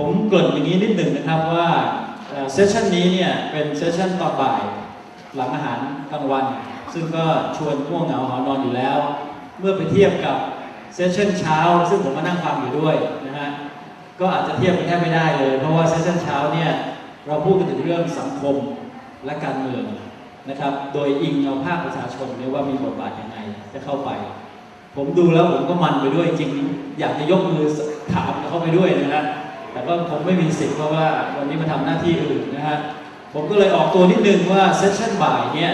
ผมเกริ่นอย่างนี้นิดหนึ่งนะครับว่าเซสชันนี้เนี่ยเป็นเซสชันตอนบ่ายหลังอาหารกลางวัน ซึ่งก็ชวนง่วงเหงาหอนอนอยู่แล้ว เมื่อไปเทียบกับเซสชันเช้า ซึ่งผมมานั่งฟังอยู่ด้วยนะฮะก็อาจจะเทียบกันแทบไม่ได้เลย เพราะว่าเซสชันเช้าเนี่ยเราพูดกันถึงเรื่องสังคมและการเมืองนะครับ โดยอิงเอาภาคประชาชนเนี่ยว่ามีบทบาทยังไงจะเข้าไป ผมดูแล้วผมก็มันไปด้วยจริง อยากจะยกมือถามเข้าไปด้วยนะฮะ แต่ก็คงไม่มีสิทธิ์เพราะว่าวันนี้มาทำหน้าที่อื่นนะฮะผมก็เลยออกตัวนิดนึงว่าเซสชั่นบ่ายเนี่ย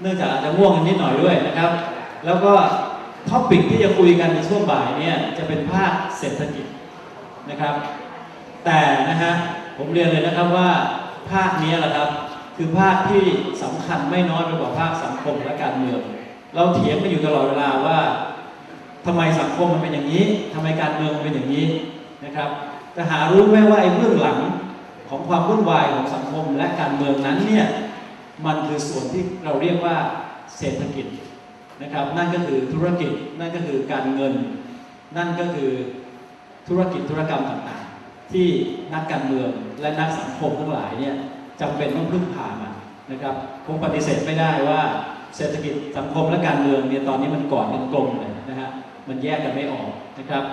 เนื่องจากอาจจะง่วงกันนิดหน่อยด้วยนะครับ แล้วก็ท็อปิกที่จะคุยกันในช่วงบ่ายเนี่ยจะเป็นภาคเศรษฐกิจนะครับ แต่นะฮะผมเรียนเลยนะครับว่าภาคนี้แหละครับคือภาคที่สำคัญไม่น้อยไปกว่าภาคสังคมและการเมือง เราเถียงกันอยู่ตลอดเวลาว่าทำไมสังคมมันเป็นอย่างนี้ทำไมการเมืองมันเป็นอย่างนี้ นะครับ แต่หารู้ไหมว่าไอ้เบื้องหลังของความวุ่นวายของสังคมและการเมืองนั้นเนี่ยมันคือส่วนที่เราเรียกว่าเศรษฐกิจนะครับ นั่นก็คือธุรกิจนั่นก็คือการเงิน นั่นก็คือธุรกิจธุรกรรมต่างๆ ที่นักการเมืองและนักสังคมทั้งหลายเนี่ยจำเป็นต้องพึ่งพามันนะครับคงปฏิเสธไม่ได้ว่าเศรษฐกิจสังคมและการเมืองเนี่ยตอนนี้มันกอดกันกลมเลยนะฮะมันแยกกันไม่ออกนะครับ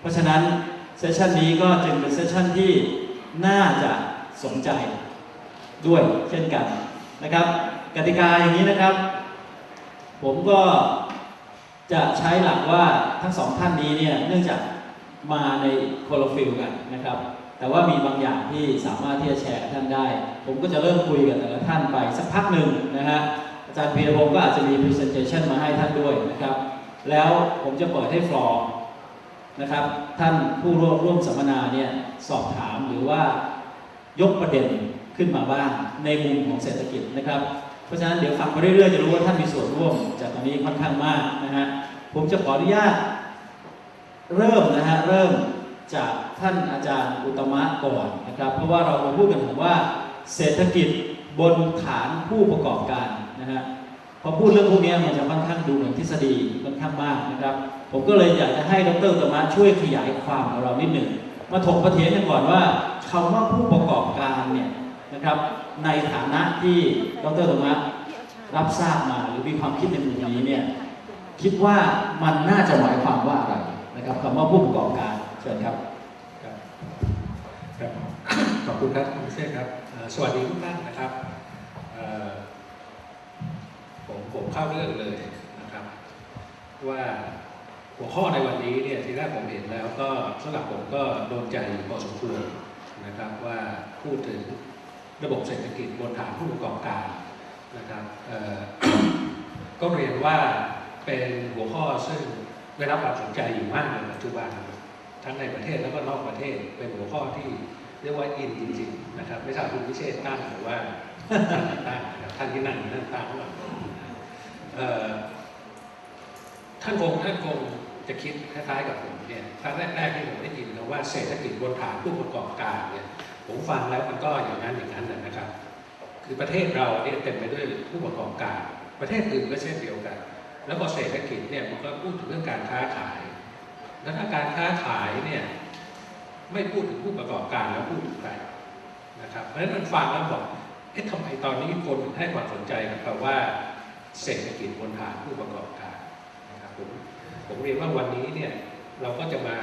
เพราะฉะนั้น เซสชันนี้ก็จึงเป็นเซสชันที่น่าจะสนใจด้วยเช่นกันนะครับ กติกาอย่างนี้นะครับ ผมก็จะใช้หลักว่าทั้งสองท่านนี้เนี่ยเนื่องจากมาในโคโลฟิลกันนะครับ แต่ว่ามีบางอย่างที่สามารถที่จะแชร์ท่านได้ ผมก็จะเริ่มคุยกับแต่ละท่านไปสักพักหนึ่งนะฮะอาจารย์พีรพงศ์ก็อาจจะมี presentation มาให้ท่านด้วยนะครับ แล้วผมจะเปิดให้ฟลอร์ นะครับ ท่านผู้ร่วมร่วมสัมมนาเนี่ยสอบถามหรือว่ายกประเด็นขึ้นมาบ้างในมุมของเศรษฐกิจนะครับ เพราะฉะนั้นเดี๋ยวฟังไปเรื่อยๆจะรู้ว่าท่านมีส่วนร่วมจากตรงนี้ค่อนข้างมากนะฮะผมจะขออนุญาตเริ่มนะฮะเริ่มจากท่านอาจารย์อุตมะก่อนนะครับ เพราะว่าเรามาพูดกันถึงว่า เศรษฐกิจบนฐานผู้ประกอบการนะฮะพอพูดเรื่องพวกนี้มันจะค่อนข้างดูเหมือนทฤษฎีค่อนข้างมากนะครับ ผมก็เลยอยากจะให้ดรอุตมะช่วยขยายความของเรานิดหนึ่งมาถกประเถียงกันก่อนว่าคำว่าผู้ประกอบการเนี่ยนะครับในฐานะที่ดรอุตมะรับทราบมาหรือมีความคิดในมุมนี้เนี่ยคิดว่ามันน่าจะหมายความว่าอะไรนะครับคำว่าผู้ประกอบการเชิญครับครับขอบคุณครับคุณเชษครับสวัสดีทุกท่านนะครับผมผมเข้าเรื่องเลยนะครับว่า หัวข้อในวันนี้เนี่ยทีแรกผมเห็นแล้วก็สำหรับผมก็โดนใจพอสมควรนะครับว่าพูดถึงระบบเศรษฐกิจบนฐานผู้ประกอบการนะครับก็เรียนว่าเป็นหัวข้อซึ่งได้รับความสนใจอยู่มากในปัจจุบันทั้งในประเทศแล้วก็นอกประเทศเป็นหัวข้อที่เรียกว่าอินจริงๆนะครับไม่ทราบคุณพิเชษตั้งหรือว่าท่านตั้งท่านที่นั่งอยู่นั่นตั้งหรือเปล่าท่านคงท่านคง จะคิดคล้ายๆกับผมเนี่ยครั้งแรกๆที่ผมได้ยินคำว่าเศรษฐกิจบนฐานผู้ประกอบการเนี่ยผมฟังแล้วมันก็อย่างนั้นอย่างนั้นนะนะครับ คือประเทศเราเนี่ยเต็มไปด้วยผู้ประกอบการ ประเทศอื่นก็เช่นเดียวกัน แล้วพอเศรษฐกิจเนี่ยมันก็พูดถึงเรื่องการค้าขาย แล้วถ้าการค้าขายเนี่ยไม่พูดถึงผู้ประกอบการแล้วพูดถึงใครนะครับ เพราะฉะนั้นมันฟังแล้วบอกเอ๊ะทำไมตอนนี้คนถึงให้ความสนใจกับคำว่าเศรษฐกิจบนฐานผู้ประกอบการนะครับผม ผมเรียนว่าวันนี้เนี่ยเราก็จะมา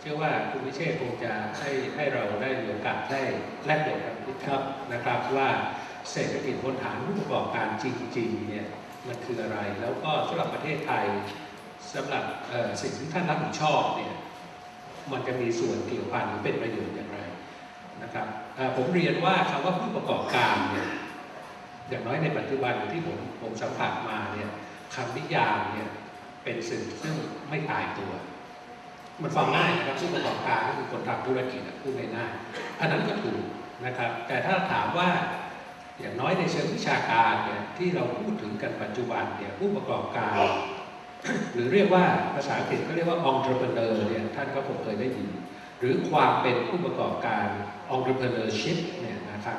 เชื่อว่าคุณวิเชษฐ์คงจะให้ให้เราได้มีโอกาสได้แลกเปลี่ยนกันครับนะครับว่าเศรษฐกิจบนฐานผู้ประกอบการจริงๆเนี่ยมันคืออะไร แล้วก็สำหรับประเทศไทยสำหรับเอ่อสิ่งที่ท่านรับผิดชอบเนี่ยมันจะมีส่วนเกี่ยวพันหรือเป็นประโยชน์อย่างไรนะครับเอ่อผมเรียนว่าคำว่าผู้ประกอบการเนี่ยอย่างน้อยในปัจจุบันที่ผมผมสัมผัสมาเนี่ยคำนิยามเนี่ย เป็นสิ่งซึ่งไม่ตายตัว มันฟังง่ายนะครับผู้ประกอบการก็คือคนทำธุรกิจอะพูดง่ายๆอันนั้นก็ถูกนะครับ แต่ถ้าถามว่าอย่างน้อยในเชิงวิชาการเนี่ยที่เราพูดถึงกันปัจจุบันเนี่ยผู้ประกอบการ หรือเรียกว่าภาษาอังกฤษก็เรียกว่า entrepreneur เนี่ยท่านก็คงเคยได้ยิน หรือความเป็นผู้ประกอบการ entrepreneurship เนี่ยนะครับ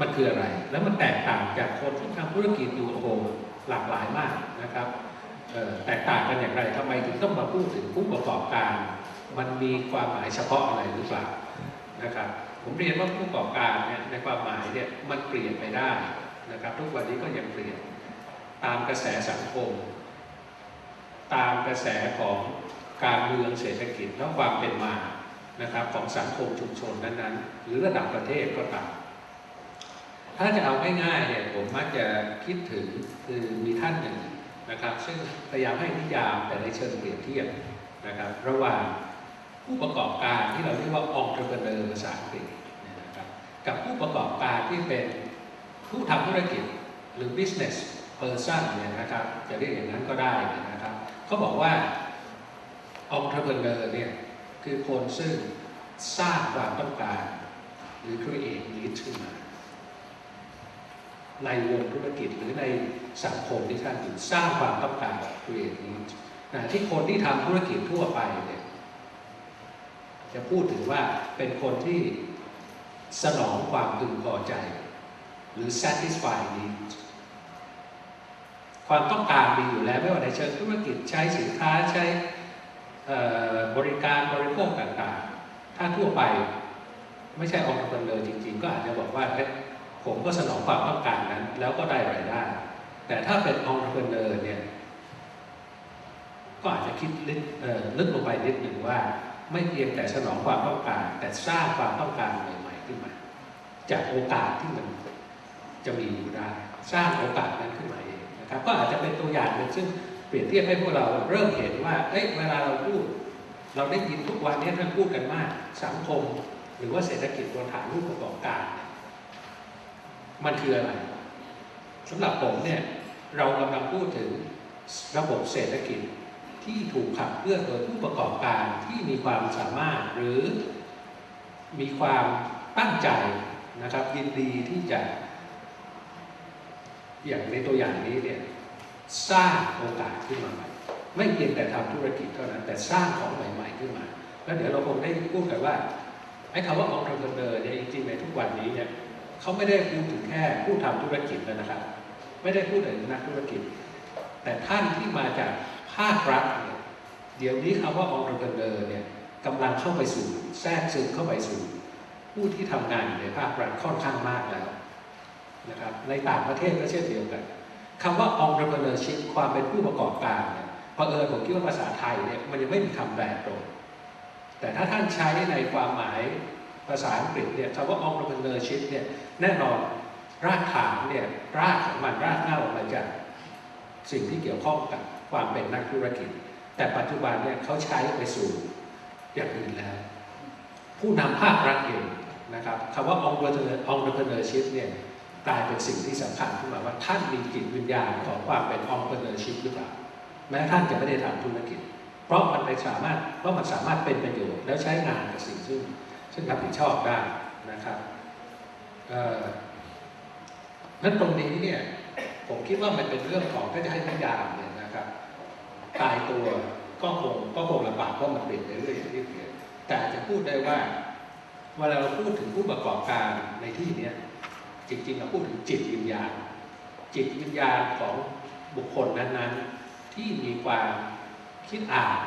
มันคืออะไร แล้วมันแตกต่างจากคนที่ทำธุรกิจอยู่โอ้โหหลากหลายมากนะครับ แตกต่างกันอย่างไรทำไมถึงต้องมาพูดถึงผู้ประกอบการ มันมีความหมายเฉพาะอะไรหรือเปล่านะครับผมเรียนว่าผู้ประกอบการเนี่ยในความหมายเนี่ยมันเปลี่ยนไปได้นะครับ ทุกวันนี้ก็ยังเปลี่ยนตามกระแสสังคม ตามกระแสของการเมืองเศรษฐกิจและความเป็นมานะครับของสังคมชุมชนนั้นๆ หรือระดับประเทศก็ตามถ้าจะเอาง่ายๆเนี่ยผมมักจะคิดถึงคือมีท่านหนึ่ง นะครับซึ่งพยายามให้นิยามแต่ในเชิงเปรียบเทียบนะครับระหว่างผู้ประกอบการที่เราเรียกว่า entrepreneur ภาษาอังกฤษนะครับกับผู้ประกอบการที่เป็นผู้ทำธุรกิจหรือ business person เนี่ยนะครับจะเรียกอย่างนั้นก็ได้นะครับเขาบอกว่า entrepreneur เนี่ยคือคนซึ่งสร้างความต้องการ หรือ create need ขึ้นมาในวงธุรกิจหรือใน สังคมที่ท่านอยู่สร้างความต้องการ create need นะที่คนที่ทำธุรกิจทั่วไปเนี่ยจะพูดถึงว่าเป็นคนที่สนองความพึงพอใจ หรือ satisfy need ความต้องการมีอยู่แล้วไม่ว่าในเชิงธุรกิจใช้สินค้าใช้บริการบริโภคต่างๆ ถ้าทั่วไปไม่ใช่องค์ประกอบจริง ๆ ก็อาจจะบอกว่าผมก็สนองความต้องการนั้น แล้วก็ได้รายได้ แต่ถ้าเป็นองค์ประกอบเนี่ย ก็อาจจะคิดลึกเอ่อลึกลงไปนิดหนึ่งว่า ไม่เพียงแต่สนองความต้องการ แต่สร้างความต้องการใหม่ๆขึ้นมา จากโอกาสที่มันจะมีอยู่ได้ สร้างโอกาสนั้นขึ้นมาเองนะครับ ก็อาจจะเป็นตัวอย่างหนึ่งซึ่งเปรียบเทียบให้พวกเราเริ่มเห็นว่าเอ้ยเวลาเราพูด เราได้ยินทุกวันนี้ท่านพูดกันมาก สังคม หรือว่าเศรษฐกิจบนฐานรูปประกอบการ มันคืออะไร สำหรับผมเนี่ยเรากำลังพูดถึงระบบเศรษฐกิจที่ถูกขับเคลื่อนโดยผู้ประกอบการที่มีความสามารถหรือมีความตั้งใจนะครับยินดีที่จะ อย่างในตัวอย่างนี้เนี่ยสร้างโอกาสขึ้นมาใหม่ไม่เพียงแต่ทำธุรกิจเท่านั้น แต่สร้างของใหม่ ๆ ขึ้นมา แล้วเดี๋ยวเราคงได้พูดกันว่าไอ้คำว่า entrepreneur เนี่ยจริงๆในทุกวันนี้เนี่ยเขาไม่ได้พูดถึงแค่ผู้ทำธุรกิจแล้วนะครับ ไม่ได้พูดถึงนักธุรกิจ แต่ท่านที่มาจากภาครัฐเนี่ยเดี๋ยวนี้คำว่า entrepreneur เนี่ยกำลังเข้าไปสู่แทรกซึมเข้าไปสู่ ผู้ที่ทำงานอยู่ในภาครัฐค่อนข้างมากแล้วนะครับในต่างประเทศก็เช่นเดียวกันคำว่า entrepreneurship ความเป็นผู้ประกอบการเนี่ยเผอิญผมคิดว่าภาษาไทยเนี่ยมันยังไม่มีคำแปลตรง แต่ถ้าท่านใช้ในความหมายภาษาอังกฤษเนี่ยคำว่า entrepreneurship เนี่ยแน่นอน รากฐานเนี่ยรากของมันรากเหง้ามาจากสิ่งที่เกี่ยวข้องกับความเป็นนักธุรกิจ แต่ปัจจุบันเนี่ยเขาใช้ไปสู่อย่างอื่นแล้ว ผู้นำภาครัฐเองนะครับคำว่า entrepreneurship เนี่ยกลายเป็นสิ่งที่สำคัญขึ้นมาว่าท่านมีจิตวิญญาณของความเป็น entrepreneurship หรือเปล่าแม้ท่านจะไม่ได้ทำธุรกิจ เพราะมันไปสามารถเพราะมันสามารถเป็นประโยชน์แล้วใช้งานกับสิ่งซึ่งซึ่งรับผิดชอบได้นะครับเอ่อ นั้นตรงนี้เนี่ยผมคิดว่ามันเป็นเรื่องของถ้าจะให้นิยามเนี่ยนะครับตายตัวก็คงก็คงลำบากเพราะมันเปลี่ยนไปเรื่อยอย่างที่เปลี่ยนแต่จะพูดได้ว่าเวลาเราพูดถึงผู้ประกอบการในที่เนี้ยจริงๆเราพูดถึงจิตวิญญาณ จิตวิญญาณของบุคคลนั้นๆ ที่มีความคิดอ่าน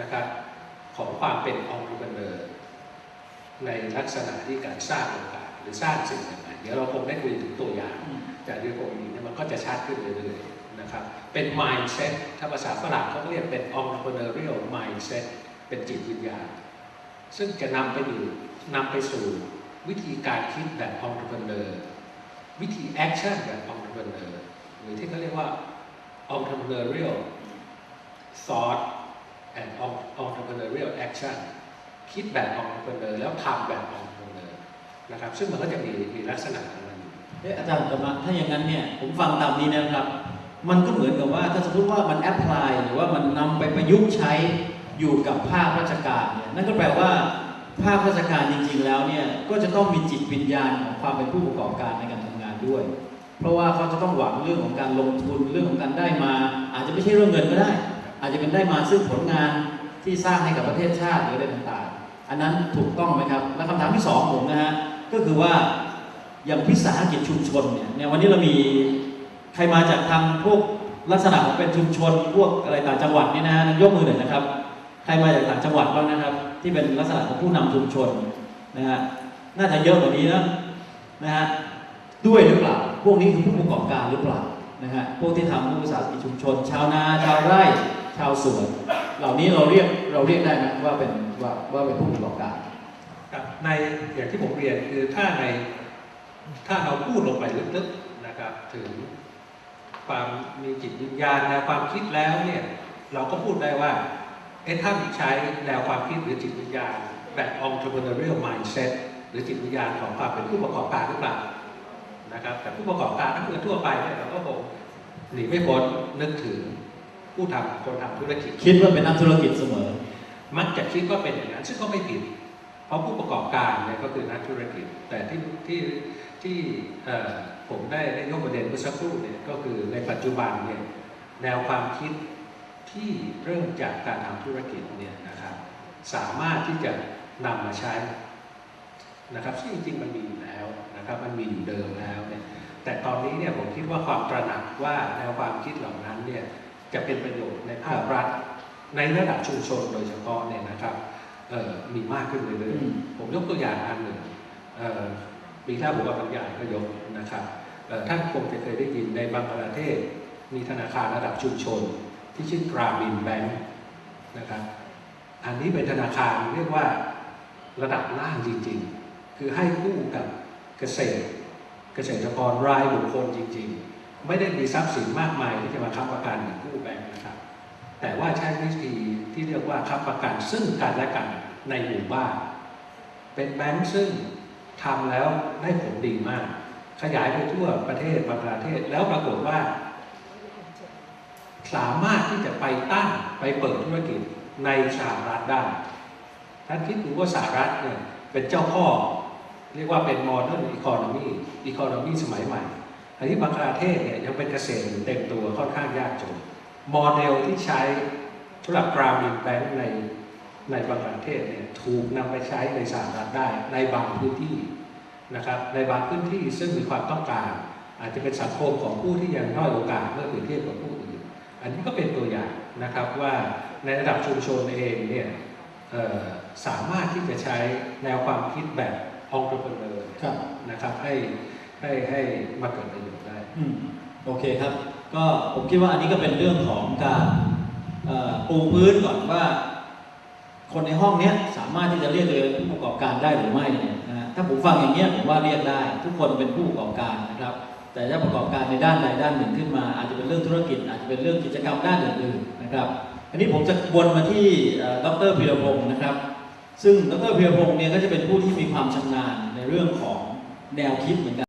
นะครับของความเป็นองค์ประกอบในลักษณะที่การสร้างโอกาส หรือสร้างสิ่งใหม่ๆเดี๋ยวเราคงได้คุยถึงตัวอย่างจากเรื่องพวกนี้เนี่ยมันก็จะชัดขึ้นเรื่อยๆนะครับเป็น mindset ถ้าภาษาฝรั่งเขาเรียกเป็น entrepreneurial mindset เป็นจิตวิญญาณ ซึ่งจะนำไปอยู่นำไปสู่วิธีการคิดแบบ entrepreneur วิธี action แบบ entrepreneur หรือที่เขาเรียกว่า entrepreneurial thought and entrepreneurial action คิดแบบ entrepreneur แล้วทำแบบ entrepreneur นะครับ ซึ่งมันก็จะมีมีลักษณะของมันอยู่เอ๊ะอาจารย์กำลังถ้าอย่างนั้นเนี่ยผมฟังตามนี้นะครับ มันก็เหมือนกับว่าถ้าสมมติว่ามันแอพพลายหรือว่ามันนำไปประยุกต์ใช้อยู่กับภาคราชการเนี่ยนั่นก็แปลว่าภาคราชการจริง ๆ แล้วเนี่ยก็จะต้องมีจิตวิญญาณของความเป็นผู้ประกอบการในการทำงานด้วย เพราะว่าเขาจะต้องหวังเรื่องของการลงทุนเรื่องของการได้มา อาจจะไม่ใช่เรื่องเงินก็ได้ อาจจะเป็นได้มาซึ่งผลงานที่สร้างให้กับประเทศชาติหรืออะไรต่างๆ อันนั้นถูกต้องไหมครับ และคำถามที่สองผมนะฮะ ก็คือว่าอย่างวิสาหกิจชุมชนเนี่ยเนี่ยวันนี้เรามีใครมาจากทางพวกลักษณะของเป็นชุมชนพวกอะไรต่างจังหวัดนี่นะฮะยกมือหน่อยนะครับ ใครมาจากต่างจังหวัดบ้างนะครับ ที่เป็นลักษณะของผู้นำชุมชนนะฮะน่าจะเยอะกว่านี้นะนะฮะด้วยหรือเปล่า พวกนี้คือผู้ประกอบการหรือเปล่านะฮะพวกที่ทำผู้วิสาหกิจชุมชน ชาวนาชาวไร่ชาวสวน เหล่านี้เราเรียกเราเรียกได้ไหมว่าเป็นว่าว่าเป็นผู้ประกอบการ ในอย่างที่ผมเรียนคือถ้าในถ้าเราพูดลงไปลึกๆนะครับ ถึงความมีจิตวิญญาณแนวความคิดแล้วเนี่ยเราก็พูดได้ว่าเอ๊ะท่านใช้แนวความคิดหรือจิตวิญญาณ แบบ entrepreneurial mindset หรือจิตวิญญาณของความเป็นผู้ประกอบการหรือเปล่านะครับ แต่ผู้ประกอบการถ้าเกิดทั่วไปเนี่ยเราก็คงหนีไม่พ้นนึกถึงผู้ทำคนทำธุรกิจ คิดว่าเป็นนักธุรกิจเสมอ มักจะคิดว่าเป็นอย่างนั้นซึ่งก็ไม่ผิดเพ ราะผู้ประกอบการเนี่ยก็คือนักธุรกิจ แต่ที่ที่ที่เอ่อผมได้ได้ยกประเด็นเมื่อสักครู่เนี่ยก็คือในปัจจุบันเนี่ยแนวความคิดที่เริ่มจากการทำธุรกิจเนี่ยนะครับสามารถที่จะนำมาใช้นะครับซึ่งจริงๆมันมีอยู่แล้วนะครับมันมีอยู่เดิมแล้วเนี่ยแต่ตอนนี้เนี่ยผมคิดว่าความตระหนักว่าแนวความคิดเหล่านั้นเนี่ยจะเป็นประโยชน์ในภาครัฐในระดับชุมชนโดยเฉพาะเนี่ยนะครับ มีมากขึ้นเรื่อยอืมๆผมยกตัวอย่างอันหนึ่งเอ่อปีที่แล้วผมว่าบรรยายก็ยกนะครับเอ่อท่านคงจะเคยได้ยินในบางประเทศ มีธนาคารระดับชุมชน ที่ชื่อกราบินแบงค์นะครับอันนี้เป็นธนาคารเรียกว่าระดับล่างจริงๆ คือให้กู้กับเกษตร เกษตรกรรายบุคคลจริง ๆ ไม่ได้มีทรัพย์สินมากมายที่จะมาค้ำประกันเหมือนกู้แบงค์นะครับ แต่ว่าใช้วิธีที่เรียกว่าค้ำประกันซึ่งกันและกันในหมู่บ้าน เป็นแบงค์ซึ่งทำแล้วได้ผลดีมาก ขยายไปทั่วประเทศบางประเทศแล้วปรากฏว่า สามารถที่จะไปตั้งไปเปิดธุรกิจในสหรัฐได้ท่านคิดดูว่าสหรัฐเนี่ยเป็นเจ้าพ่อ เรียกว่าเป็น modern economy economy สมัยใหม่อันนี้บางประเทศเนี่ยยังเป็นเกษตรเต็มตัวค่อนข้างยากจน โมเดลที่ใช้สำหรับกรามินแบงค์ในในบางประเทศเนี่ยถูกนำไปใช้ในสหรัฐได้ในบางพื้นที่นะครับในบางพื้นที่ซึ่งมีความต้องการ อาจจะเป็นสังคมของผู้ที่ยังด้อยโอกาสเมื่อเปรียบเทียบกับผู้อื่น อันนี้ก็เป็นตัวอย่างนะครับว่าในระดับชุมชนเองเนี่ยเอ่อสามารถที่จะใช้แนวความคิดแบบองค์ประกอบเลยครับนะครับให้ให้ให้มาเกิดประโยชน์ได้อืมโอเคครับ ก็ผมคิดว่าอันนี้ก็เป็นเรื่องของการปูพื้นก่อนว่า คนในห้องนี้สามารถที่จะเรียกตัวเองผู้ประกอบการได้หรือไม่เนี่ยนะฮะถ้าผมฟังอย่างเงี้ยผมว่าเรียกได้ ทุกคนเป็นผู้ประกอบการนะครับ แต่ถ้าประกอบการในด้านใดด้านหนึ่งขึ้นมา อาจจะเป็นเรื่องธุรกิจ อาจจะเป็นเรื่องกิจกรรมด้านอื่นๆนะครับ อันนี้ผมจะวนมาที่ดรพีรพงศ์นะครับ ซึ่งดรพีรพงศ์เนี่ยก็จะเป็นผู้ที่มีความชำนาญในเรื่องของแนวคิดเหมือนกัน